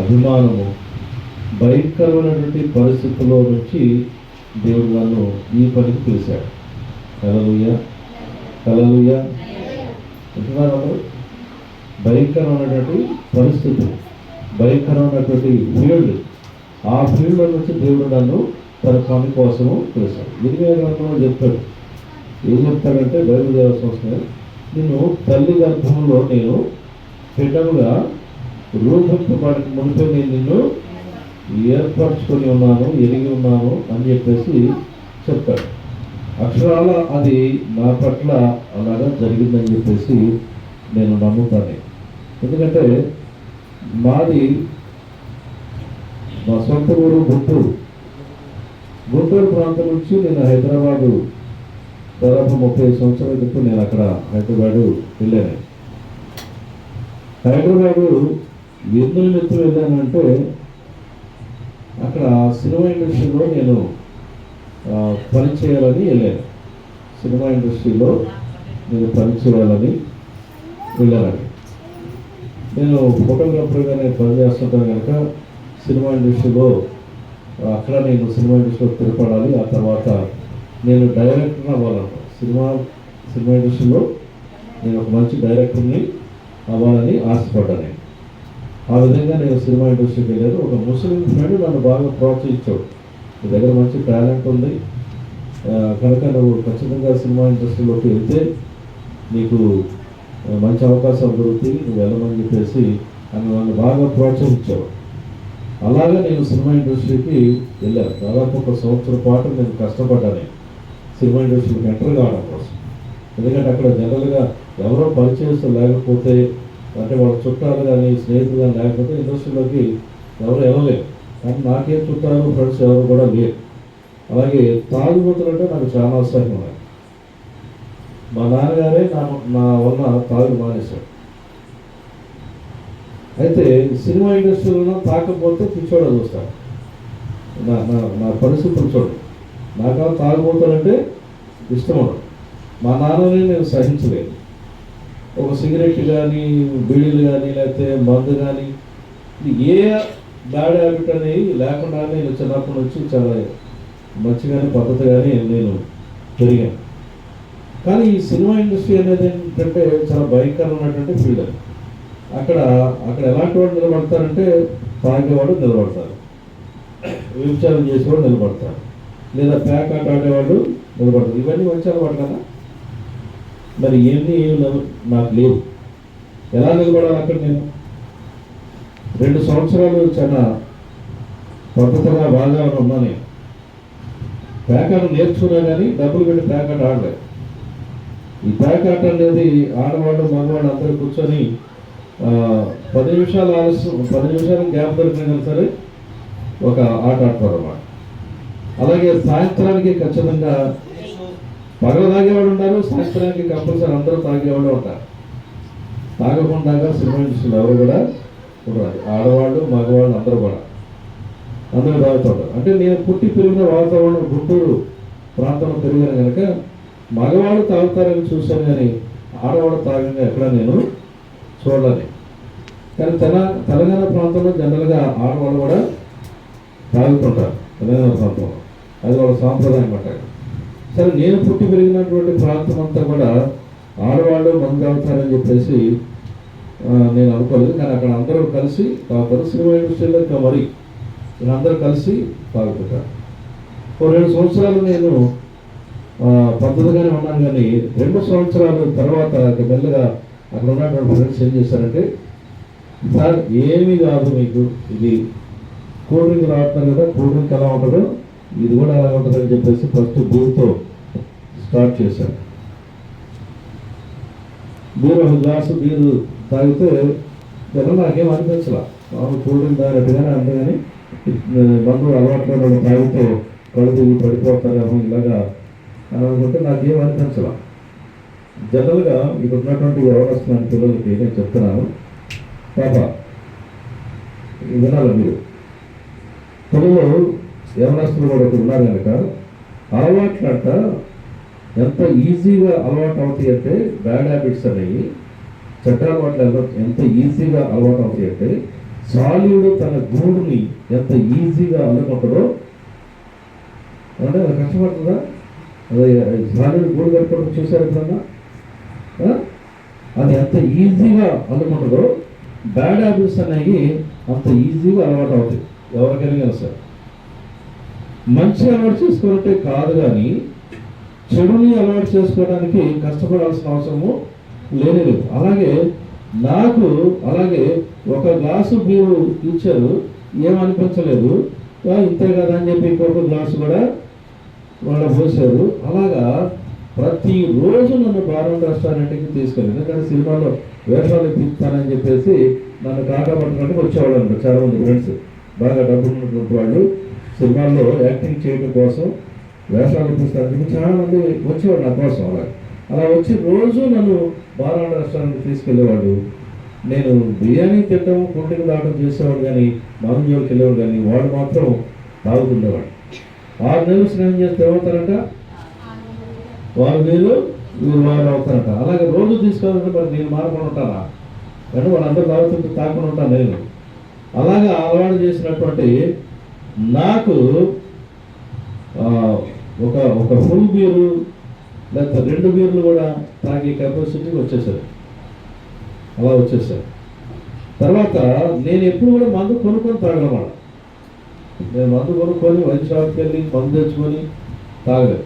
అభిమానము భయంకరమైనటువంటి పరిస్థితుల్లో నుంచి దేవుడు నన్ను ఈ పనికి పిలిచాడు. కలలుయ కలలుయ వింటున్నారా భయంకరమైనటువంటి పరిస్థితులు భయంకరమైనటువంటి ఫీల్డ్. ఆ ఫీల్డ్లో నుంచి దేవుడు నన్ను తన పని కోసము పిలిచాడు. ఇరిగే గ్రంథంలో చెప్పాడు. ఏం చెప్తాడంటే బైబిల్ వస్తుంది. నేను తల్లి గర్భంలో నేను బిడ్డలుగా రూపింపబడి మునిపే నేను నిన్ను ఏర్పరచుకొని ఉన్నాను ఎరిగి ఉన్నాను అని చెప్పేసి చెప్తాడు. అక్షరాల అది నా పట్ల అలాగా జరిగిందని చెప్పేసి నేను నమ్ముతాను. ఎందుకంటే మాది మా సొంత ఊరు గుంటూరు. గుంటూరు ప్రాంతం నుంచి నేను హైదరాబాదు దాదాపు ముప్పై సంవత్సరాల క్రితం నేను అక్కడ హైదరాబాదు వెళ్ళాను. హైదరాబాదు ఎందుకు మిత్రం వెళ్ళానంటే అక్కడ సినిమా ఇండస్ట్రీలో నేను పనిచేయాలని పని చేయాలని వెళ్ళాను. సినిమా ఇండస్ట్రీలో నేను పని చేయాలని వెళ్ళానండి. నేను ఫోటోగ్రాఫర్గా నేను పనిచేస్తుంటాను కనుక సినిమా ఇండస్ట్రీలో అక్కడ నేను సినిమా ఇండస్ట్రీలో స్థిరపడాలి. ఆ తర్వాత నేను డైరెక్టర్ అవ్వాలను సినిమా సినిమా ఇండస్ట్రీలో నేను ఒక మంచి డైరెక్టర్ని అవ్వాలని ఆశపడ్డాను నేను. ఆ విధంగా నేను సినిమా ఇండస్ట్రీకి వెళ్ళాను. ఒక ముస్లిం ఫ్రెండ్ నన్ను బాగా ప్రోత్సహించాడు. నీ దగ్గర మంచి టాలెంట్ ఉంది. కనుక నువ్వు ఖచ్చితంగా సినిమా ఇండస్ట్రీలోకి వెళ్తే నీకు మంచి అవకాశాలు దొరుకుతాయి నువ్వు వెళ్ళమని చెప్పేసి అని నన్ను బాగా ప్రోత్సహించాడు. అలాగే నేను సినిమా ఇండస్ట్రీకి వెళ్ళాను. దాదాపు ఒక సంవత్సరం పాటు నేను కష్టపడ్డాను సినిమా ఇండస్ట్రీకి ఎంటర్ కావడం కోసం. ఎందుకంటే అక్కడ జనరల్గా ఎవరో పరిచయం లేకపోతే అంటే వాళ్ళ చుట్టాలు కానీ స్నేహితులు కానీ లేకపోతే ఇండస్ట్రీలోకి ఎవరు వెళ్ళలేరు. కానీ నాకేం చుట్టాలు ఫ్రెండ్స్ ఎవరు కూడా లేరు. అలాగే తాగుబోతులు అంటే నాకు చాలా అవసరం ఉన్నాయి మా నాన్నగారే నా నా వల్ల తాగు మానేశాడు అయితే సినిమా ఇండస్ట్రీలో తాకపోతే పిచ్చోడ చూస్తాడు నా నా నా పరిస్థితులు చూడు నాకు తాగుబోతానంటే ఇష్టం ఉండదు. మా నాన్నని నేను సహించలేదు. ఒక సిగరెట్ కానీ బీడీలు కానీ లేకపోతే మందు కానీ ఏ బ్యాడ్ హ్యాబిట్ అనేది లేకుండా నేను చిన్నప్పటి నుంచి చాలా మంచిగానే పద్ధతిగానే నేను పెరిగాను. కానీ ఈ సినిమా ఇండస్ట్రీ అనేది ఏంటంటే చాలా భయంకరమైనటువంటి ఫీల్డ్ అది. అక్కడ అక్కడ ఎలాంటి వాడు నిలబడతారంటే తాగేవాడు నిలబడతారు వ్యభిచారం చేసేవాడు నిలబడతారు లేదా ప్యాక్ ఆట ఆడేవాడు నిలబడతారు ఇవన్నీ మంచి అలవాటు కదా. మరి ఏమీ ఏమి నాకు లేవు ఎలా నిలబడాలి అక్కడ నేను? రెండు సంవత్సరాలు చాలా పద్ధతిగా బాగా ఉన్నా నేను. ప్యాకాట నేర్చుకున్నా కానీ డబ్బులు పెట్టి ప్యాకాట ఆడలేదు. ఈ ప్యాకాట అనేది ఆడవాళ్ళు మగవాళ్ళు అందరూ కూర్చొని పది నిమిషాలు ఆలస్యం పది నిమిషాలు గ్యాప్ దొరికినా సరే ఒక ఆట ఆడతారు అన్నమాట అలాగే సాయంత్రానికి ఖచ్చితంగా పగలు తాగేవాడు ఉన్నారు సాయంత్రానికి కంపల్సరీ అందరూ తాగేవాళ్ళు ఉంటారు. తాగకుండా సినిమా ఇండస్ట్రీలో ఎవరు కూడా ఉండరు. ఆడవాళ్ళు మగవాళ్ళు అందరూ కూడా. అందరూ తాగుతుంటారు. అంటే నేను పుట్టి పెరిగిన వాతావరణం గుంటూరు ప్రాంతంలో పెరిగాను కనుక మగవాళ్ళు తాగుతారని చూశాను కానీ ఆడవాళ్ళు తాగంగా ఎక్కడ నేను చూడాలి కానీ తెల తెలంగాణ ప్రాంతంలో జనరల్గా ఆడవాళ్ళు కూడా తాగుతుంటారు. తెలంగాణ ప్రాంతంలో. అది వాళ్ళ సాంప్రదాయం పట్టారు సరే నేను పుట్టి పెరిగినటువంటి ప్రాంతం అంతా కూడా ఆడవాళ్ళు మంది అవుతారని చెప్పేసి నేను అనుకోలేదు. కానీ అక్కడ అందరూ కలిసి తాగుతారు సినిమా ఇండస్ట్రీలో ఇంకా మరి వీళ్ళందరూ కలిసి తాగుతుంటారు ఓ రెండు సంవత్సరాలు నేను పద్ధతిగానే ఉన్నాను. కానీ రెండు సంవత్సరాల తర్వాత మెల్లగా అక్కడ ఉన్నటువంటి ఫ్రెండ్స్ ఏం చేశారంటే సార్ ఏమీ కాదు మీకు. ఇది కూల్ డ్రింక్ రావట్లేదు కదా కూల్ డ్రింక్ ఎలా ఉంటుందో ఇది కూడా ఎలా ఉంటుందని చెప్పేసి ఫస్ట్ భూమితో స్టార్ట్ చేశాను మీరు ఒక గ్లాసు బీరు తాగితే జనం నాకేం అనిపించలా. మామూలు కూల్ డ్రింక్ తాగినట్టుగానే అంతే కానీ బంధువులు అలవాట్లో తాగితే కళ్ళు తిరిగి పడిపోతారేమో ఇలాగా అని అనుకుంటే నాకేం అనిపించలా. జనరల్గా మీకు ఉన్నటువంటి వ్యవహరిస్తున్నాను పిల్లలకి నేను చెప్తున్నాను. పాప వినాలి మీరు. పిల్లలు యవనస్తులు కూడా ఉన్నారు కనుక అలవాట్లంట ఎంత ఈజీగా అలవాటు అవుతాయి అంటే బ్యాడ్ హ్యాబిట్స్ అనేవి చెడ్డ అలవాట్లు ఎంత ఈజీగా అలవాటు అవుతాయి అంటే సాల్యుడు తన గూడుని ఎంత ఈజీగా అల్లుకుంటాడో అంటే అది కష్టపడుతుందా? అదే సాల్యుడు గూడు కట్టుకోవడం చూసారు ఎప్పుడన్నా? అది ఎంత ఈజీగా అల్లుకుంటుందో బ్యాడ్ హ్యాబిట్స్ అనేవి అంత ఈజీగా అలవాటు అవుతాయి. ఎవరికైనా సార్. మంచి అలవాటు చేసుకోవాలంటే కాదు కానీ చెడుని అలవాటు చేసుకోవడానికి కష్టపడాల్సిన అవసరము లేదు. అలాగే నాకు అలాగే ఒక గ్లాసు మీరు ఇచ్చారు ఏమనిపించలేదు ఇంతే కదా అని చెప్పి ఇంకొక గ్లాసు కూడా వాళ్ళ పోసారు. అలాగా ప్రతిరోజు నన్ను బారం రెస్టారెంట్కి తీసుకెళ్ళి ఎందుకంటే సినిమాలో వేషాలు తీస్తానని చెప్పేసి నన్ను కాకా పట్టుకుంటే వచ్చేవాళ్ళు అనమాట చాలా మంది ఫ్రెండ్స్ బాగా డబ్బులు ఉన్నటువంటి వాళ్ళు. సినిమాల్లో యాక్టింగ్ చేయడం కోసం వేషాలు పుస్తకాలు. చాలామంది చాలా మంది వచ్చేవాడు నా కోసం అలా. అలా వచ్చి రోజు నన్ను బారాణ రెస్టారెంట్కి తీసుకెళ్ళేవాడు నేను బిర్యానీ తినడం కుంటికి దాటం చేసేవాడు కానీ మామూలు జోలికి వెళ్ళేవాడు కానీ వాడు మాత్రం తాగుతుండేవాడు ఆరు నెలలు స్నేహం చేస్తే ఏమవుతారంట వారు వీళ్ళు వీరు వారు అవుతారంట. అలాగే రోజు తీసుకోవాలంటే మరి నేను మారకుండా ఉంటానా? కానీ వాళ్ళందరూ తాగుతుంటే తాకుండా ఉంటాను నేను. అలాగా అలవాటు చేసినటువంటి నాకు ఒక ఒక ఫుల్ బీరు లేకపోతే రెండు బీర్లు కూడా తాగే కెపాసిటీ వచ్చేసారు. అలా వచ్చేసారు. తర్వాత నేను ఎప్పుడు కూడా మందు కొనుక్కొని తాగడం నేను మందు కొనుక్కొని వైన్ షాప్కి వెళ్ళి మందు తెచ్చుకొని తాగలేదు.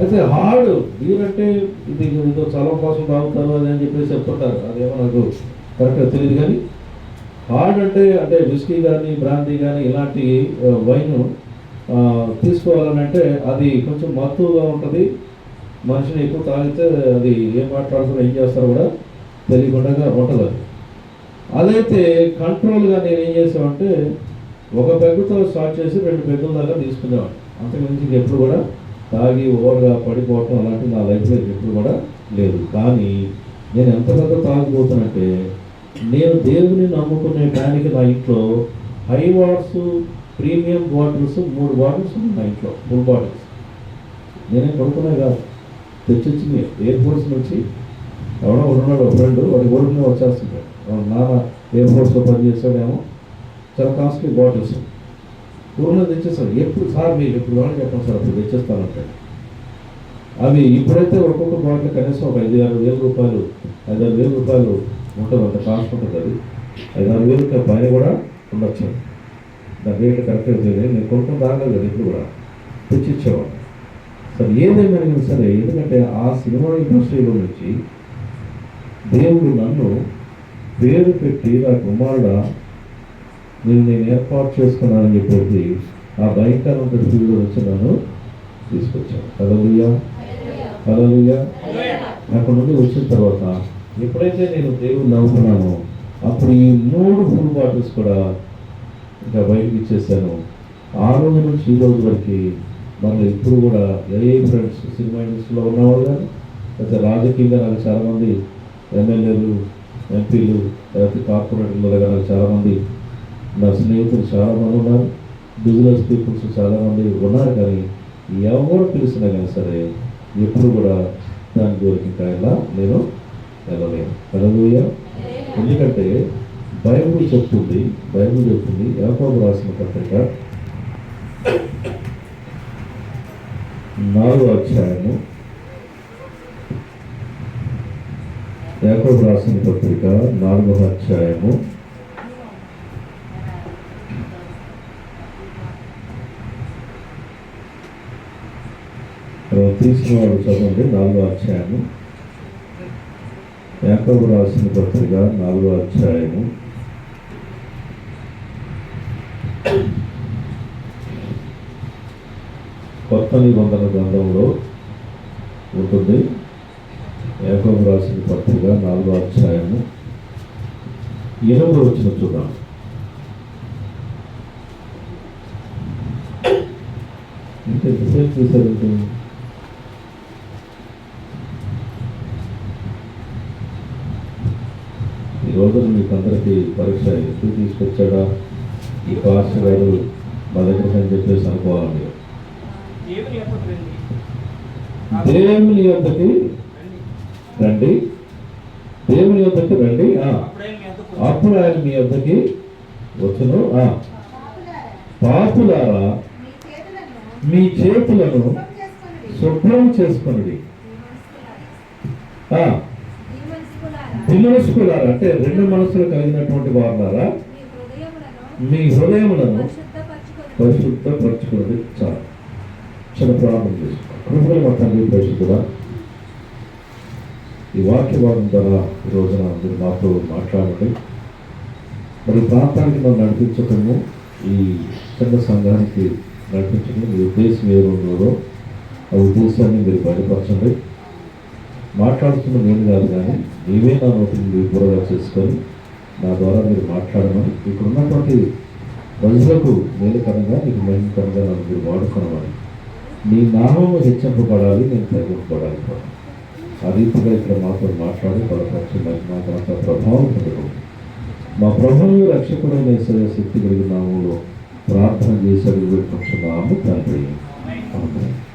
అయితే హార్డ్ బీర్ అంటే ఇది ఏదో చలం కోసం తాగుతారు అని చెప్పేసి చెప్తుంటారు. అదేమో నాకు కరెక్ట్గా తెలియదు కానీ హార్డ్ అంటే అంటే విస్కీ కానీ బ్రాందీ కానీ ఇలాంటి వైన్ తీసుకోవాలని అంటే అది కొంచెం మత్తుగా ఉంటుంది. మనిషిని ఎక్కువ తాగితే అది ఏం మాట్లాడుతారో ఏం చేస్తారో కూడా తెలియకుండా ఉంటుంది అది. అదైతే కంట్రోల్గా నేను ఏం చేసామంటే ఒక పెగ్గుతో స్టార్ట్ చేసి రెండు పెగ్గుల దాకా తీసుకునేవాడు అంతకుమించి ఎప్పుడు కూడా తాగి ఓవర్గా పడిపోవటం అలాంటి నా లైఫ్లో ఎప్పుడు కూడా లేదు. కానీ నేను ఎంత పెద్ద తాగిపోతానంటే నేను దేవుని నమ్ముకునే దానికి నా ఇంట్లో హై వాట్స్ ప్రీమియం బాటిల్స్ మూడు బాటిల్స్ ఉన్నాయి ఇంట్లో. Full bottles. నేనే కొనుక్కునే కాదు. తెచ్చిచ్చింది. ఎయిర్పోర్ట్స్ నుంచి ఎవడో ఉన్నాడు ఫ్రెండ్ వాడి ఊరికి వచ్చేస్తుంటాడు వాళ్ళ నాన్న ఎయిర్పోర్ట్స్లో పనిచేసాడేమో చాలా కాస్ట్లీ బాటిల్స్. ఊరిలో తెచ్చేస్తాడు. ఎప్పుడు సార్ మీరు ఎప్పుడు కావాలి చెప్పండి సార్ అప్పుడు తెచ్చేస్తానంటాడు. అవి ఇప్పుడైతే ఒక్కొక్క బాటిల్ కనీసం ఒక ఐదు ఆరు వేల రూపాయలు ఐదు ఆరు వేల రూపాయలు ఉంటుంది అంత కాస్ట్ ఉంటుంది అది. ఐదు ఆరు వేలు పైన కూడా ఉండొచ్చు. నా రేట్ కరెక్ట్గా తెలియదు నేను కొనుక్కొని రాలేదు కదా ఇప్పుడు కూడా. తెచ్చిచ్చేవాడు సరే ఏదేమైనా సరే ఎందుకంటే ఆ సినిమా ఇండస్ట్రీలో నుంచి దేవుడు నన్ను పేరు పెట్టి నా కుమారుడా నేను నేను ఏర్పాటు చేసుకున్నానని చెప్పేసి ఆ భయంకరమైన స్థితిలో వచ్చి నన్ను తీసుకొచ్చాను కదలుయ్యా కదలుయ్యా అక్కడ నుండి వచ్చిన తర్వాత ఎప్పుడైతే నేను దేవుడు నమ్ముకున్నానో అప్పుడు ఈ మూడు ఫుల్ బాటిల్స్ కూడా ఇంకా బయటకి ఇచ్చేసాను ఆ రోజు నుంచి ఈ రోజు వరకు మన ఇప్పుడు కూడా ఏ ఫ్రెండ్స్ సినిమా ఇండస్ట్రీలో ఉన్నవాళ్ళు కానీ లేకపోతే రాజకీయంగా నాకు చాలామంది ఎమ్మెల్యేలు ఎంపీలు లేకపోతే కార్పొరేటర్లు దగ్గర నాకు చాలామంది నా స్నేహితులు చాలామంది ఉన్నారు. బిజినెస్ పీపుల్స్ చాలామంది ఉన్నారు కానీ ఎవరు పిలిచినా కానీ సరే ఎప్పుడు కూడా దాని జోలికి ఇంకా ఇలా నేను వెళ్ళలేను. వెళ్ళబోయా ఎందుకంటే బైబుల్ చెప్తుంది బైబుల్ చెప్తుంది యాకోబు రాసిన పత్రిక నాలుగో అధ్యాయము. యాకోబు రాసిన పత్రిక నాలుగో అధ్యాయము. తీసిన వాడు చదవండి నాలుగో అధ్యాయము. యాకోబు రాసిన పత్రిక నాలుగో అధ్యాయము. కొత్త నిబంధన గ్రంథంలో ఉంటుంది. ఏకం రాసిన పత్రిక నాలుగో అధ్యాయము. ఎనిమిది వచ్చిన చూద్దాం. అంటే ఎంతసేపు చూసారంటే ఈ రోజు మీకు అందరికీ పరీక్ష ఎందుకు తీసుకొచ్చాడా? ఈ పాస్టర్ గారు మా దగ్గర అని చెప్పేసి అనుకోవాలండి. దేవుని యొక్క రండి. దేవుని యొద్దకి రండి. దేవుని యొద్దకి రండి. ఆ, అప్పుడే ఆయన మీ యొద్దకి వచ్చును. ఆ, పాపులారా, మీ చేతులను మీ చేతులను శుభ్రం మనస్కులారా, దిమనస్కులారా అంటే రెండు మనసులు కలిగినటువంటి వారులారా మీ హృదయములను మీ హృదయములను పరిశుద్ధపరచుకొనుడి. పరిశుద్ధపరచుకున్నది చాలు. క్షణ ప్రారంభం చేసుకోండి కృపలు మా తండ్రి పరిశుద్ధుడా. ఈ వాక్య భాగం ద్వారా ఈ రోజున మీరు మాతో మాట్లాడండి. మరి ప్రాంతానికి మనం నడిపించటము ఈ చిన్న సంఘానికి నడిపించడం మీ ఉద్దేశం ఏ ఉన్నదో ఆ ఉద్దేశాన్ని మీరు బయటపరచండి మాట్లాడుతున్న నేను కాదు కానీ నీవే నా నోటిని మీరు కూడా చేసుకొని నా ద్వారా మీరు మాట్లాడమని ఇక్కడ ఉన్నటువంటి ప్రజలకు మేలుకరంగా మీకు మహిమకరంగా నన్ను మీరు వాడుకోనమని. నీ నామము హెచ్చింపబడాలి నేను తగ్గింపబడాలి. ఆ రీతిగా ఇక్కడ మాతో మాట్లాడి బలపరిచి మహిమ ఘనత ప్రభావం పొందడం మా ప్రభువు రక్షకుడైన యేసయ్య శక్తి కలిగిన నామంలో ప్రార్థన చేసి అడుగు పెట్టుకుంటున్నాము తండ్రి.